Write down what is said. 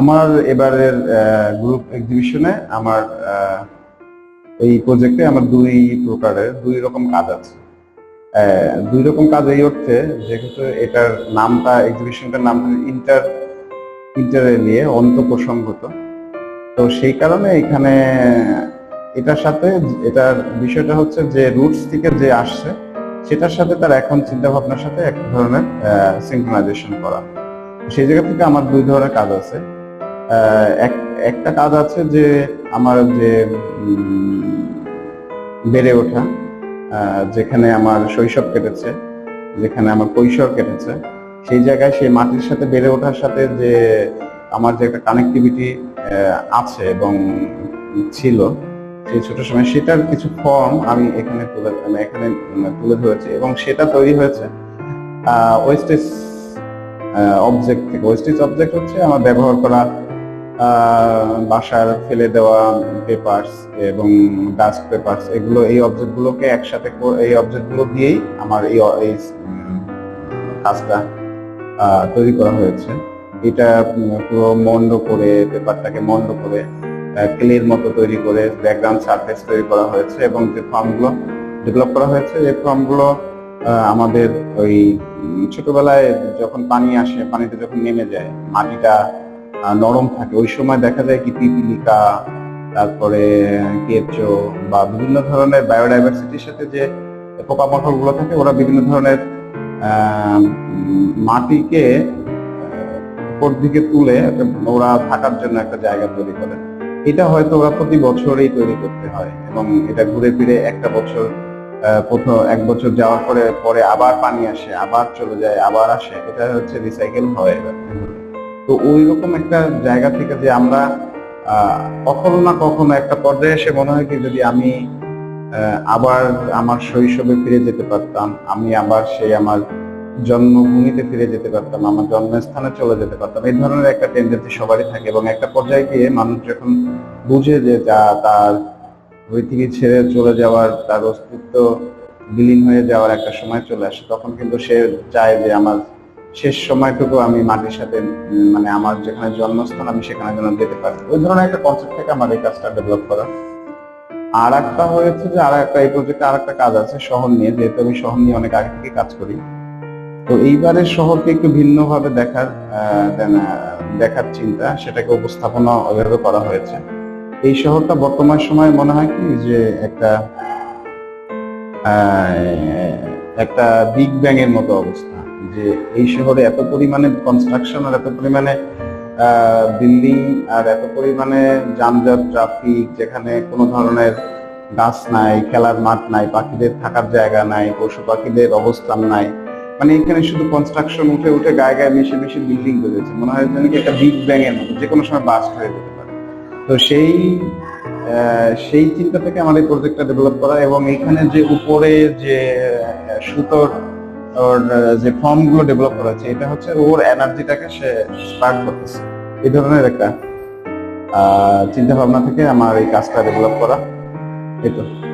আমার এবারের গ্রুপ এক্সিবিশনে আমার এই প্রজেক্টে আমার দুই প্রকারের, দুই রকম কাজ আছে। দুই রকম কাজ এই অর্থে, যেহেতু এটার নামটা এক্সিবিশনটার নাম ইন্টার ইন্টারে নিয়ে অন্ত প্রসঙ্গত তো সেই কারণে এখানে এটার সাথে, এটার বিষয়টা হচ্ছে যে রুটস থেকে যে আসছে, সেটার সাথে তার এখন চিন্তা ভাবনার সাথে এক ধরনের সিঙ্ক্রোনাইজেশন করা। সেই জায়গা থেকে আমার দুই ধরনের কাজ আছে। একটা কাজ আছে যে আমার যে বেড়ে ওঠা যেখানে আমার শৈশব কেটেছে, যেখানে আমার কৈশোর কেটেছে, সেই জায়গায় সেই মাটির সাথে বেড়ে ওঠার সাথে যে আমার যে একটা কানেক্টিভিটি আছে এবং ছিল, সেই ছোট সময় সেটার কিছু ফর্ম আমি এখানে তুলে মানে এখানে তুলে ধরেছি এবং সেটা তৈরি হয়েছে ওয়েস্টেজ অবজেক্ট থেকে। ওয়েস্টেজ অবজেক্ট হচ্ছে আমার ব্যবহার করা বাসার ফেলে দেওয়া পেপারস এবং ডাস্ট পেপারস এগুলো, এই অবজেক্টগুলোকে একসাথে এই অবজেক্টগুলো দিয়েই আমার এই কাজটা তৈরি করা হয়েছে। এটা পুরো মন্ড করে পেপারটাকে মন্ড করে ক্লের মতো তৈরি করে ব্যাকগ্রাউন্ড সারফেস তৈরি করা হয়েছে এবং যে ফর্মগুলো ডেভেলপ করা হয়েছে, এই ফর্মগুলো আমাদের ওই ছোটবেলায় যখন পানি আসে, পানিতে যখন নেমে যায়, মাটিটা নরম থাকে। ওই সময় দেখা যায় কি পিপিলিকা তারপরে কেঁচো বা বিভিন্ন ধরনের বায়োডাইভার্সিটির সাথে যে পোকামাকড়গুলো থাকে, ওরা বিভিন্ন ধরনের মাটিকে উপর দিকে তুলে ওরা থাকার জন্য একটা জায়গা তৈরি করে। এটা হয়তো ওরা প্রতি বছরই তৈরি করতে হয় এবং এটা ঘুরে ফিরে একটা বছর প্রথম এক বছর যাওয়ার পরে পরে আবার পানি আসে, আবার চলে যায়, আবার আসে। এটা হচ্ছে রিসাইকেল হয় এবার। তো ওই রকম একটা জায়গা থেকে যে আমরা কখনো না কখনো একটা পর্যায়ে এসে মনে হয় কি যদি আমি আবার আমার শৈশবে ফিরে যেতে পারতাম, আমি আবার সেই আমার জন্মভূমিতে ফিরে যেতে পারতাম, আমার জন্মস্থানে চলে যেতে পারতাম, এই ধরনের একটা টেন্ডেন্সি সবারই থাকে এবং একটা পর্যায়ে গিয়ে মানুষ যখন বুঝে যে যা তার পৃথিবী ছেড়ে চলে যাওয়ার, তার অস্তিত্ব বিলীন হয়ে যাওয়ার একটা সময় চলে আসে, তখন কিন্তু সে চায় যে আমার শেষ সময়টুকু আমি মাটির সাথে মানে আমার যেখানে জন্মস্থান আমি সেখানে যেন যেতে পারি। ওই ধরনের একটা কনসেপ্ট থেকে আমার এই কাজটা ডেভেলপ করা। আর একটা হয়েছে যে আর একটা এই প্রজেক্টে আর একটা কাজ আছে শহর নিয়ে, যেহেতু আমি শহর নিয়ে অনেক আগে থেকে কাজ করি। তো এইবারের শহরকে একটু ভিন্নভাবে দেখার দেখার চিন্তা, সেটাকে উপস্থাপনা ওইভাবে করা হয়েছে। এই শহরটা বর্তমান সময়ে মনে হয় কি যে একটা একটা বিগ ব্যাং এর মতো অবস্থা। যে এই শহরে এত পরিমাণে কনস্ট্রাকশন আর এত পরিমাণে বিল্ডিং আর এত পরিমাণে যানজট ট্রাফিক যেখানে কোনো ধরনের গাছ নাই, খেলার মাঠ নাই, পাখিদের থাকার জায়গা নাই, পশু পাখিদের অবস্থান নাই মানে এখানে শুধু কনস্ট্রাকশন উঠে উঠে গায়ে গায়ে মিশে মিশে বিল্ডিং বেরোচ্ছে মনে হয় যেন একটা বিগ ব্যাং এর মতো যে কোনো সময় বাস্ট হয়ে যেতে পারে। তো সেই সেই চিন্তা থেকে আমাদের প্রজেক্টটা ডেভেলপ করা এবং এখানে যে উপরে যে সুতোর ওর যে ফর্মগুলো ডেভেলপ করা হচ্ছে, এটা হচ্ছে ওর এনার্জিটাকে সে স্টার্ট করতেছে। এই ধরনের একটা চিন্তা ভাবনা থেকে আমার এই কাজটা ডেভেলপ করা। তো।